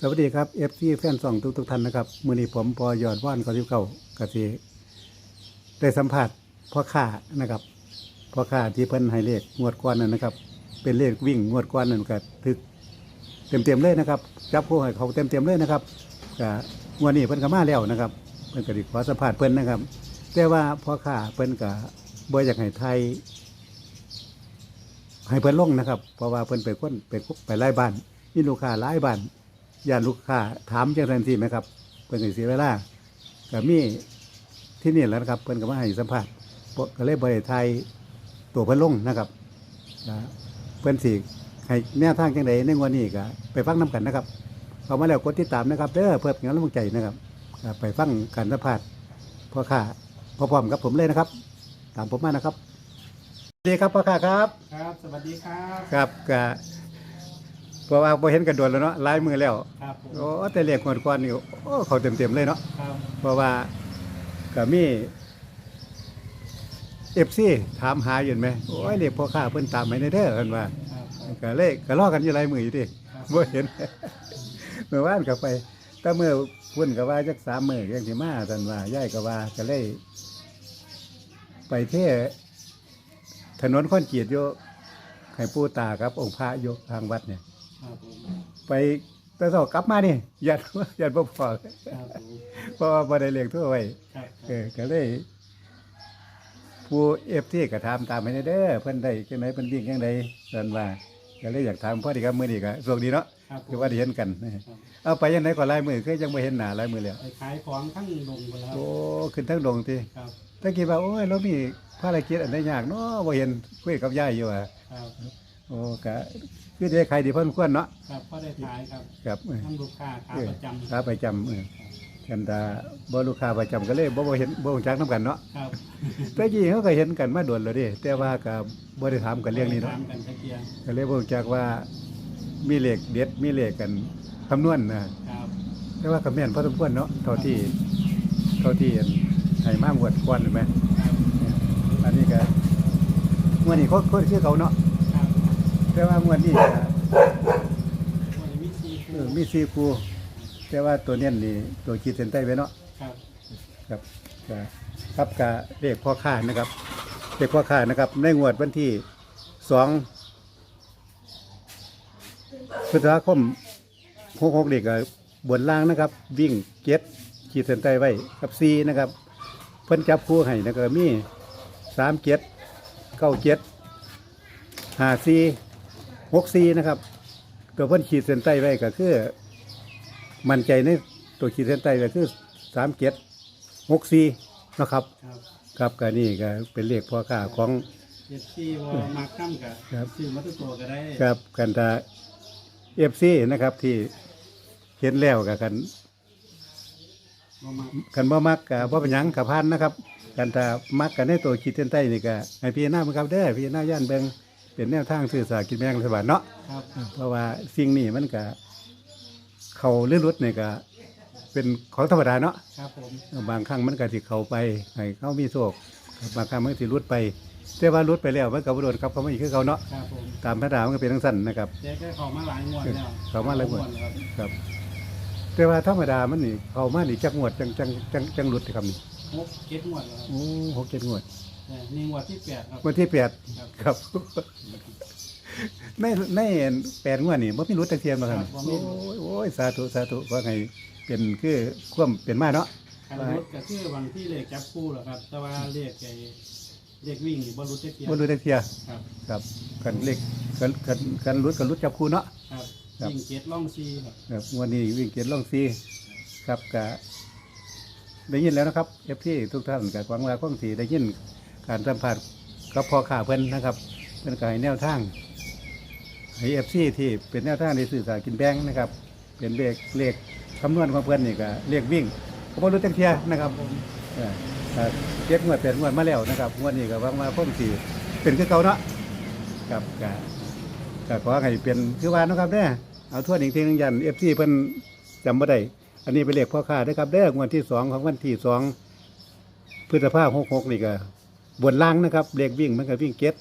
สวัสดีครับเอฟซีแฟนสองทุกทุกท่านนะครับมือนี้ผมพอยอดว่านกอทิเก่ากะทิได้สัมผัสพ่อข้านะครับพ่อข้าที่เพิ่นให้เลขงวดก้อนนั่นนะครับ เป็นเลขวิ่งงวดก้อนนั่นก็ถึกเต็มเต็มเลยนะครับจับผู้ให้เขาเต็มเต็มเลยนะครับก็งวดนี้เพิ่นก็มาแล้วนะครับ เพิ่นก็ดิขอสัมผัสเพิ่นนะครับ แต่ว่าพ่อข้าเพิ่นก็บ่อยากให้ไทยให้เพิ่นลงนะครับ เพราะว่าเพิ่นไปค้นไปคุกไปไล่บ้านมีลูกค้าหลายบ้าน ญาติลูกค้าถามจังทันทีไหมครับเพิ่นก็เสียเวลาก็มีที่นี่แหล้วนะครับ เพิ่นก็มาให้สัมภาษณ์บ่ก็เลยบริไทยตัวเพิ่นลงนะครับก็เพิ่นสิให้แนวทางจังใดในงวันนี้ก็ไปฟังน้กันนะครับเอามาแล้วกดติดตามนะครับเด้อเพื่อเป็นกำลังใจนะครับก็ไปฟังการสัมภาษณ์พ่อค้าพร้อมๆกับผมเลยนะครับ ตามผมมานะครับสวัสดีครับพ่อค้าครับ ครับ สวัสดีครับ ครับก็ เพราะว่าพอเห็นกันโดนแล้วเนาะลายมือแล้วครับผมโอ้แต่เรียกคนควันนี่โอ้เขาเต็มๆเลยเนาะครับเพราะว่าก็มีเอฟซีถามหาอยู่ไหมโอ้ยเรียกพ่อข้าเพิ่นตามไปในเด้อเพิ่นว่าครับก็เลยก็ล้อกันอยู่ลายมืออยู่ดิครับบ่เห็น เมื่อวานก็ไปแต่เมื่อพุ่นก็ว่าจักสามมื้อยังสิมาท่านว่าย่ายก็ว่าก็เลย ไปเที่ถนนคอนกรีตอยู่ให้ปู่ตาครับ องค์พระอยู่ทางวัดเนี่ย ครับผมไปแต่สอกลับมานี่ยัดยัดบ่พอครับผมเพราะว่าบ่ได้เลี้ยงทั่วไว้ครับเออก็เลย ผู้เอฟที่ก็ถามตามไปเด้อเพิ่นได้จังไดเพิ่นวิ่งจังไดเพิ่นว่าก็เลยอยากถามพอดีครับมื้อนี้ก็โชคดีเนาะครับผมคือว่าได้เห็นกันครับเอาไปยังไดก็ลายมือคือยังบ่เห็นหน้าลายมือแล้วไปขายของทั้งลงไปแล้วโอ้ขึ้นทั้งดงติครับถ้าคิดว่าโอ้ยเรามีภารกิจอันใดยากเนาะบ่เห็นคุยกับยายอยู่อะครับ โอ้ก็คือได้ใครดีเพิ่นควรเนาะครับก็ได้ขายครับครับเออทั้งลูกค้าขาประจำขาประจำเออกันดาบ่ลูกค้าประจำก็เลยบ่บ่เห็นบ่รู้จักนํกันเนาะครับแต่กี้เขาก็เห็นกันมาโดนแล้วเดิแต่ว่าก็บ่ได้ถามกันเรื่องนี้เนาะ ตามกันตะเกียงก็เลยบ่รู้จักว่ามีเลขเด็ดมีเลขกันคำนวณนะครับแต่ว่าก็แม่นพอสมควรเนาะเท่าที่เท่าที่ให้มางวดก่อนเห็นไหมครับอันนี้ก็งวดนี้เขาเขาคือเขาเนาะครับ แต่ว่างวดนี้ก็วันนี้มีซีเอฟูอมี4คู่แต่ว่าตัวเนี้ยนี่ตัวขีดเส้นใต้ไว้เนาะ ครับ ครับก็ครับกะเลขพ่อค้านะครับเลขพ่อค้านะครับในงวดวันที่สองพฤษภาคมหกหกเด็กบนล่างนะครับ วิ่งเก็ตขีดเส้นใต้ไว้กับซีนะครับ เพิ่นจับคู่ให้นะครับมีสามเก็ตเก้าเก็ตห้าซี หกซีนะครับตัวเพิ่นขีดเส้นใต้ไว้ก็คือ มั่นใจในตัวขีดเส้นใต้ก็คือสามเจ็ดหกสี่นะครับ ครับครับก็นี่ก็เป็นเลขพ่อค้าของ เจ็ดซีวอมาค้ำกับครับ ซื้อมาตุกตัวก็ได้กับกันตาเอฟซีนะครับที่เห็นแล้วกับกัน บ่มากันบ่มักกับบ่เป็นหยังกับพันนะครับกันตามักกันในตัวขีดเส้นใต้นี่ก็ให้พี่น้ามันครับเด้อพี่น้าย่านเบิง เป็นแนวทางสื่อสารกินแบงรัฐบาลเนาะครับเพราะว่าสิ่งนี้มันก็เขาเลื่อนรถนี่ก็เป็นของธรรมดาเนาะครับผมบางครั้งมันก็สิเข้าไปให้เขามีโชคบางครั้งมันก็สิรุดไปแต่ว่ารุดไปแล้วมันก็บ่โดนครับเขาไม่อีกคือเขาเนาะครับผมตามธรรมดามันก็เป็นทั้งสั้นนะครับเจ๊ก็เข้ามาหลายงวดแล้วเข้ามาหลายงวดครับครับ แต่ว่าธรรมดามันนี่เข้ามานี่จักงวดจังจังจังจังรุดครับนี่ หกเก็ดงวดแล้วครับโอ้หกเจ็ดงวดแต่นี่งวดที่แปดครับวันที่แปดครับ ครับ ในในแปดงวดนี่บ่มีรุดตะเทียมมาครับครับบ่มี โอ้ยโอ้ยสาธุสาธุขอให้เป็นคือความเป็นมาเนาะการรถก็คือบางที่เลขจับคู่แหละครับ แต่ว่าเลขไอ้เลขวิ่งนี่บรรลุเทียบ่รู้ตะเทียครับ ครับกันเล็กกันกันกันรุดกันรุดจับคู่เนาะ ครับครับ วิ่งเจ็ดล่องซีครับ ครับวันนี้วิ่งเกียรติล่องซีครับกะ ได้ยินแล้วนะครับเอฟที่ทุกท่านกับกวงวาข้องสีได้ยินการสัมผัสกับพอข่าเพิ่นนะครับเป็นการแนวทางให้เอฟซีที่เป็นแนวทางในสื่อสารกินแบงนะครับ เป็นเลขเลขคำนวณของเพิ่นนี่ก็เลขวิ่งก็บ่รู้จังเทียนะครับเออเอ่อเจ็ดงวดแปดงวดมาแล้วนะครับงวดนี้ก็หวางว่าข้องสีเป็นคือเก่าเนาะครับกะก็ขอให้เป็นคือว่านะครับเด้อเอาทั่วอีกทีหนึงยันเอฟซีเพิ่นจำบ่ได้ อันนี้เป็นเลขพ่อค้าเด้อครับเด้องวดที่สองของวันที่สองพฤษภาหกหกนี่ก็บนล่างนะครับเลขวิ่งมันก็วิ่งเก็ต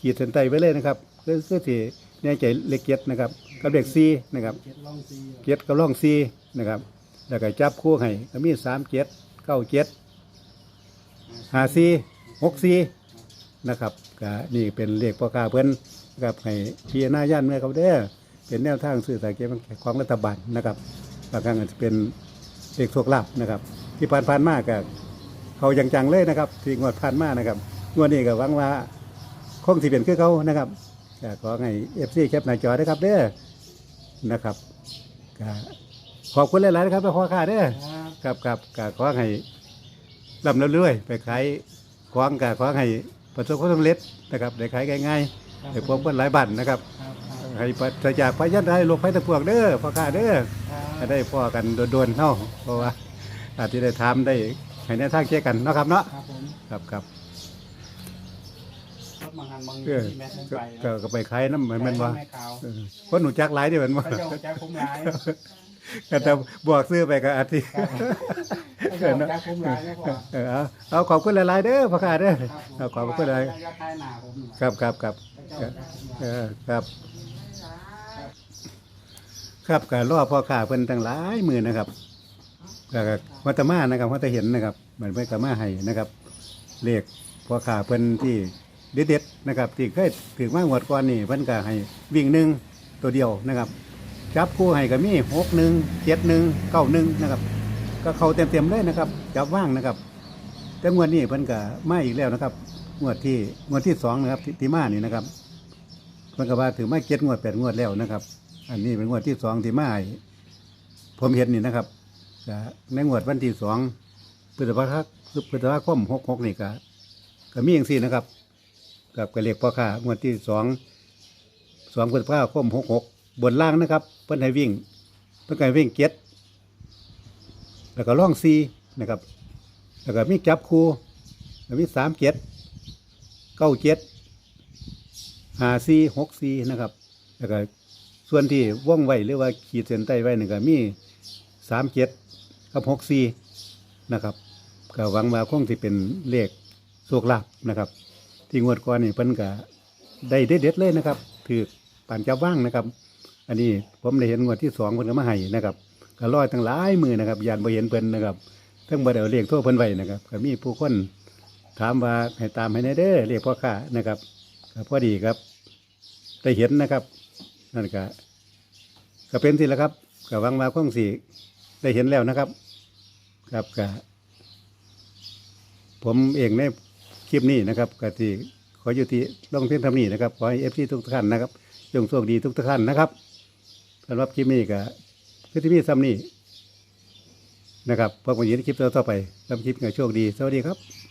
ขีดเส้นใต้ไว้เลยนะครับคือคือที่แน่ใจเลขเจ็ดนะครับกับเลขสี่นะครับเจ็ดล่องซีเจ็ดกับร่องสี่นะครับ แล้วก็จับคู่ให้ก็มีสามเจ็ดเก้าเจ็ดห้าสี่หกสี่นะครับก็นี่เป็นเลขพ่อค้าเพิ่นนะครับให้พิจารณาย่านเมื่อเขาเด้อเป็นแนวทางสื่อสารเกี่ยวกับของรัฐบาลนะครับ บางครั้งอาจจะเป็นเลขโชคลาภนะครับ ที่ผ่านผ่านๆมาก็เขายังจังๆเลยนะครับ ที่งวดผ่านมานะครับงวดนี้ก็หวังว่าคงสิเป็นคือเขานะครับก็ขอให้เอฟซีแคปหน้าจอนะครับเด้อนะครับก็ขอบคุณหลายๆนะครับพ่อค้าเด้อครับครับครับก็ขอให้ลำเรื่อยๆไปขายของก็ขอให้ประสบความสำเร็จนะครับได้ขายง่ายๆได้พบกันหลายบัตรนะครับครับครับให้ปราศจากพยันได้โรคภัยตะพวกเด้อพ่อข้าเด้อครับจะ ได้พ่อกันโดนๆเนาะเพราะว่าอาจจะได้ทำได้ให้แนวทางเช็คกันเนาะครับเนาะครับผมครับครับรถบางหันบางเออที่แม่ผมก็ไปก็ก็ไปขายน้ำเหมือนแมันว่าแม่ขาวคนหนูจักหลายเดียวเหมือนว่าพระเจ้าแจ้ผมร้ายก็จะบอกซื้อไปก็อาทิพระเจ้าแจ้ผมร้ายไม่พอเออเอาเอาขอบคุณหลายๆเด้อพ่อข้าเด้อครับผมเอาขอบคุณหลายพระเจ้าท้ายหน้าผมนี่ครับครับครับพระเจ้าแจ้ผมร้าย เออครับ ครับก็รอพ่อข้าเพิ่นตั้งหลายมือนะครับก็วัตมานะครับวัตเห็นนะครับเหมือนเพิ่นกมาให้นะครับเลขพ่อข้าเพิ่นที่เด็ดๆนะครับที่เคยถึงมางวดก่อนนี่เพิ่นก็ให้วิ่งหนึ่งตัวเดียวนะครับ จับคู่ให้ก็มีหกหนึ่งเจ็ดหนึ่งเก้าหนึ่งนะครับ ก็เขาเต็มๆเลยนะครับ จับว่างนะครับ แต่งวดนี้เพิ่นก็มาอีกแล้วนะครับงวดที่งวดที่สองนะครับที่ที่มานี่นะครับเพิ่นก็ว่าถือมาเจ็ดงวดแปดงวดแล้วนะครับ อันนี้เป็นงวดที่สองที่มาให้ผมเห็นนี่นะครับในงวดวันที่สองพฤษภาคมพฤษภาคมหกหกนี่ก็ก็มีอย่างสี่นะครับ กับกระเลียกพ่อค้างวดที่สองสองพฤษภาคมหกหกบนล่างนะครับ เพิ่นให้วิ่ง เพิ่นให้วิ่งเจ็ดแล้วก็ล่องซีนะครับ แล้วก็มีจับคูแล้วมีสามเจ็ดเก้าเจ็ดห้าซีหกซีนะครับ แล้วก็ ส่วนที่ว่องไวหรือว่าขีดเส้นใต้ไว้นี่ก็มีสามเจ็ดกับหกซีนะครับก็หวังว่าคงที่เป็นเลขโชคลาภนะครับ ที่งวดก่อนนี่เพิ่นก็ได้เด็ดๆเลยนะครับถือป่านจ้าว่างนะครับ อันนี้ผมได้เห็นงวดที่สองเพิ่นก็มาให้นะครับก็ร้อยตั้งหลายมือนะครับยานบ่เห็นเพิ่นนะครับทั้งบ่ได้เอาเลขโทั่วเพิ่นไว้นะครับก็มีผู้คนถามว่าให้ตามให้แน่เด้อเรียกพ่อค้านะครับก็พอดีครับได้เห็นนะครับ นั่นก็ก็เป็นสิแล้วครับก็หวังว่าคงสิได้เห็นแล้วนะครับ ครับก็ผมเองในคลิปนี้นะครับก็ที่ขออยู่ที่ลงเพียงทำนี้นะครับขอให้เอฟซีทุกท่านนะครับจงโชคดีทุกท่านนะครับสำหรับคลิปนี้ก็คือที่มีซ้ำนี้นะครับพบกันอีกในคลิปต่อไปสำคลิปก็โชคดี สวัสดีครับ